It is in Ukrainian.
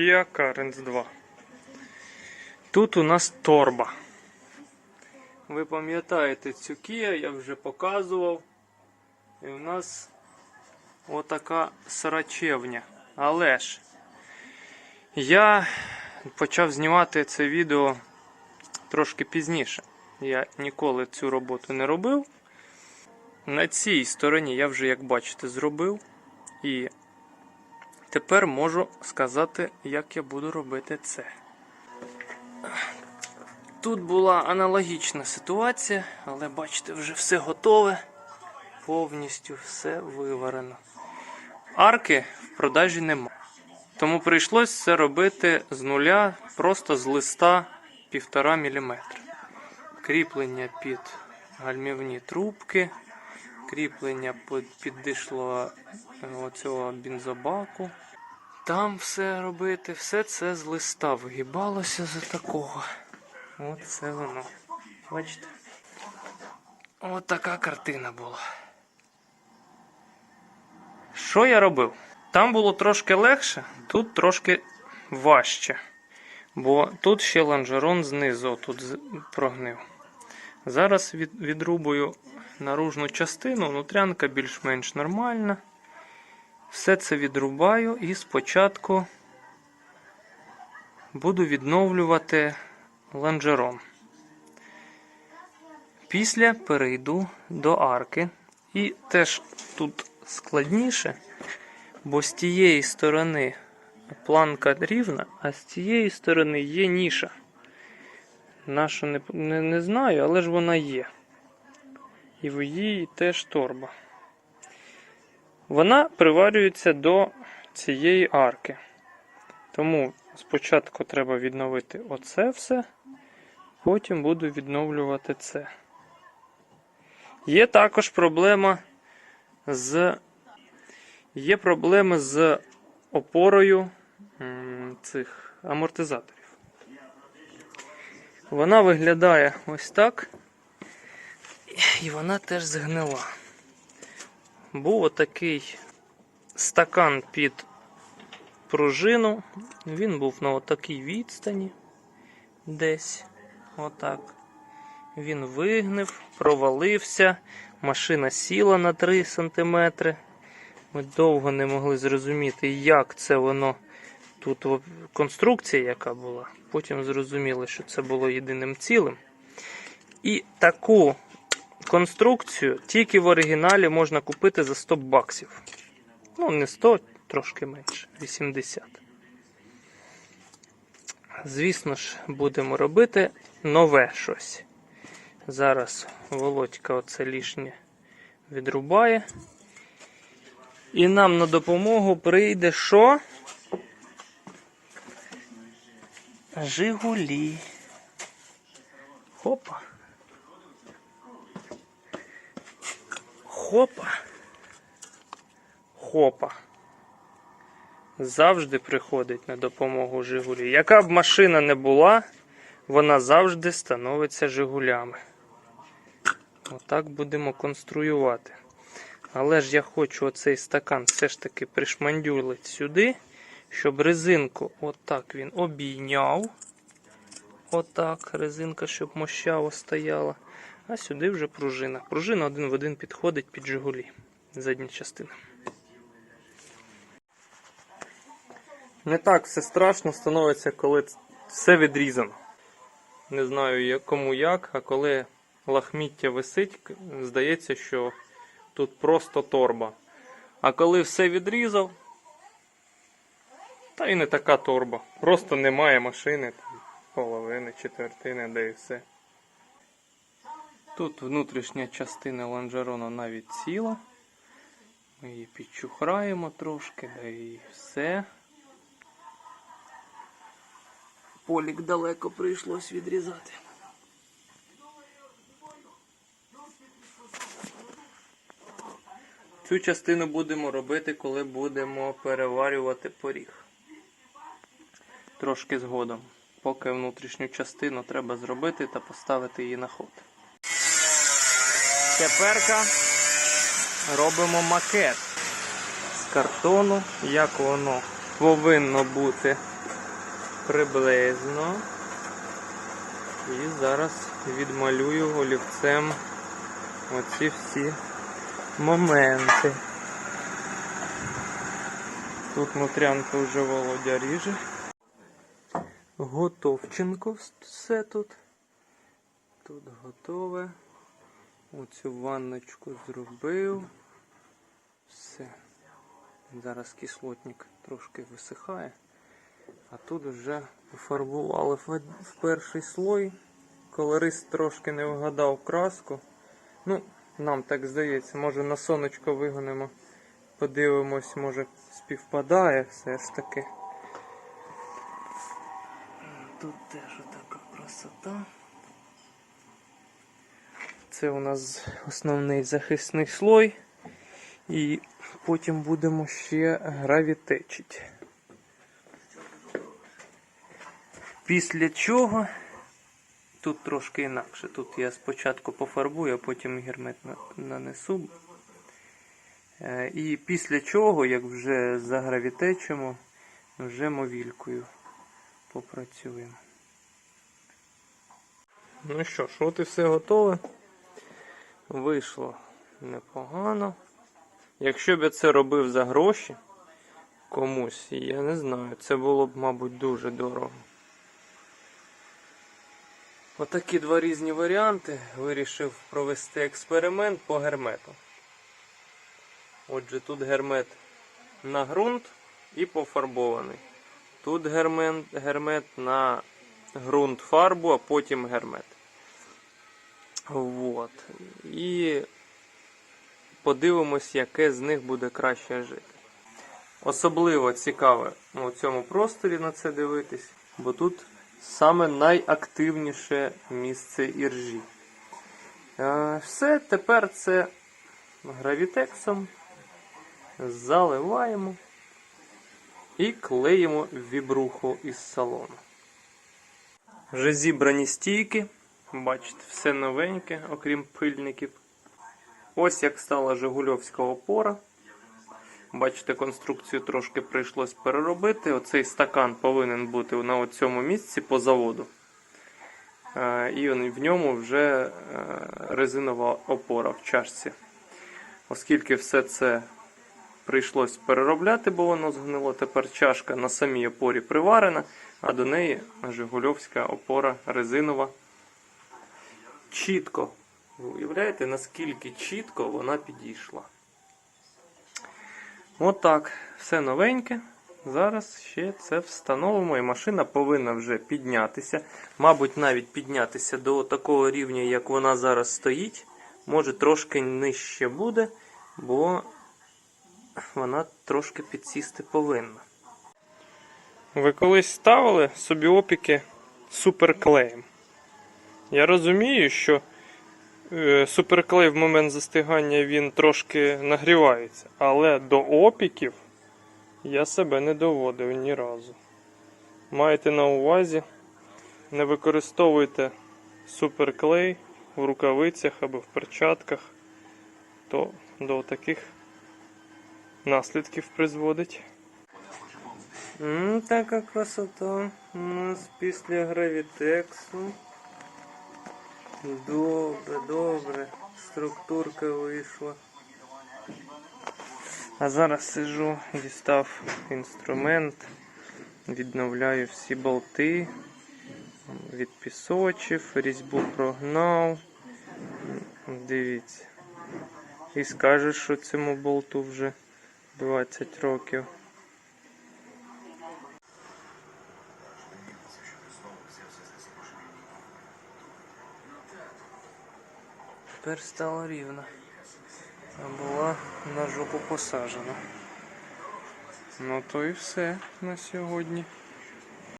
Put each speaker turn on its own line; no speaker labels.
Kia Carens 2. Тут у нас торба. Ви пам'ятаєте цю Kia, я вже показував. І у нас отака срачевня. Але ж я почав знімати це відео трошки пізніше. Я ніколи цю роботу не робив. На цій стороні я вже, як бачите, зробив. І тепер можу сказати, як я буду робити це. Тут була аналогічна ситуація, але бачите, вже все готове. Повністю все виварено. Арки в продажі нема. Тому прийшлось це робити з нуля, просто з листа 1,5 мм. Кріплення під гальмівні трубки, кріплення під, під дишло е, оцього бензобаку. Там все робити, все це з листа вигибалося за такого. От це воно. Бачите? От така картина була. Що я робив? Там було трошки легше, тут трошки важче. Бо тут ще лонжерон знизу тут прогнив. Зараз від, відрубую наружну частину, внутрянка більш-менш нормальна. Все це відрубаю і спочатку буду відновлювати лонжерон. Після перейду до арки. І теж тут складніше, бо з тієї сторони планка рівна, а з цієї сторони є ніша. Нашу не, не, не знаю, але ж вона є. І в її теж торба. Вона приварюється до цієї арки. Тому спочатку треба відновити оце все, потім буду відновлювати це. Є також проблема з є проблеми з опорою цих амортизаторів. Вона виглядає ось так, і вона теж згнила. Був отакий стакан під пружину. Він був на отакій відстані десь. Отак. Він вигнив, провалився, машина сіла на 3 см. Ми довго не могли зрозуміти, як це воно тут конструкція, яка була. Потім зрозуміли, що це було єдиним цілим. І таку конструкцію тільки в оригіналі можна купити за 100 баксів. Ну, не 100, трошки менше, 80. Звісно ж, будемо робити нове щось. Зараз Володька оце лишнє відрубає. І нам на допомогу прийде що? Жигулі. Хопа. Хопа. Хопа. Завжди приходить на допомогу Жигулі. Яка б машина не була, вона завжди становиться Жигулями. Отак будемо конструювати. Але ж я хочу оцей стакан все ж таки пришмандюлити сюди, щоб резинку отак він обійняв. Отак, резинка, щоб мощаво стояла. А сюди вже пружина. Пружина один в один підходить під Жигулі. Задня частина. Не так все страшно становиться, коли все відрізано. Не знаю кому як, а коли лахміття висить, здається, що тут просто торба. А коли все відрізав, та й не така торба. Просто немає машини, половини, четвертини, де і все. Тут внутрішня частина лонжерона навіть ціла. Ми її підчухраємо трошки, да і все. Полік далеко прийшлось відрізати. Цю частину будемо робити, коли будемо переварювати поріг. Трошки згодом. Поки внутрішню частину треба зробити та поставити її на ход. Теперка робимо макет з картону, як воно повинно бути приблизно. І зараз відмалюю олівцем оці всі моменти. Тут нутрянка вже Володя ріже. Готовченко все тут. Тут готове. Оцю ванночку зробив. Все. Зараз кислотник трошки висихає. А тут вже пофарбували в перший слой. Колорист трошки не вгадав краску. Ну, нам так здається, може на сонечко вигонимо. Подивимось, може співпадає все ж таки. Тут теж така красота. Це у нас основний захисний слой. І потім будемо ще гравітечити. Після чого тут трошки інакше. Тут я спочатку пофарбую, а потім гермет нанесу. Е, І після чого, як вже загравітечимо, вже мовількою попрацюємо. Ну що ж, от і все готове. Вийшло непогано. Якщо б я це робив за гроші комусь, я не знаю, це було б, мабуть, дуже дорого. Отакі два різні варіанти. Вирішив провести експеримент по гермету. Отже, тут гермет на ґрунт і пофарбований. Тут гермет, гермет на ґрунт фарбу, а потім гермет. Вот. І подивимось, яке з них буде краще жити. Особливо цікаве у цьому просторі на це дивитись, бо тут саме найактивніше місце іржі. Е, Все, тепер це гравітексом заливаємо і клеїмо вібруху із салону. Вже зібрані стійки. Бачите, все новеньке, окрім пильників. Ось як стала Жигульовська опора. Бачите, конструкцію трошки прийшлось переробити. Оцей стакан повинен бути на цьому місці по заводу. Е, І в ньому вже е, резинова опора в чашці. Оскільки все це прийшлось переробляти, бо воно згнило, тепер чашка на самій опорі приварена, а до неї Жигульовська опора резинова. Чітко. Ви уявляєте, наскільки чітко вона підійшла. Отак, все новеньке. Зараз ще це встановимо, і машина повинна вже піднятися. Мабуть, навіть піднятися до такого рівня, як вона зараз стоїть. Може трошки нижче буде, бо вона трошки підсісти повинна. Ви колись ставили собі опіки суперклеєм? Я розумію, що е, суперклей в момент застигання він трошки нагрівається, але до опіків я себе не доводив ні разу. Майте на увазі, не використовуйте суперклей в рукавицях або в перчатках, то до таких наслідків призводить. М, така красота у нас після гравітексу. Добре, добре. Структурка вийшла. А зараз сижу, дістав інструмент, відновляю всі болти, відпісочив, різьбу прогнав. Дивіться. І скажеш, що цьому болту вже 20 років. Тепер стало рівно. А була на жопу посаджена. Ну то і все на сьогодні.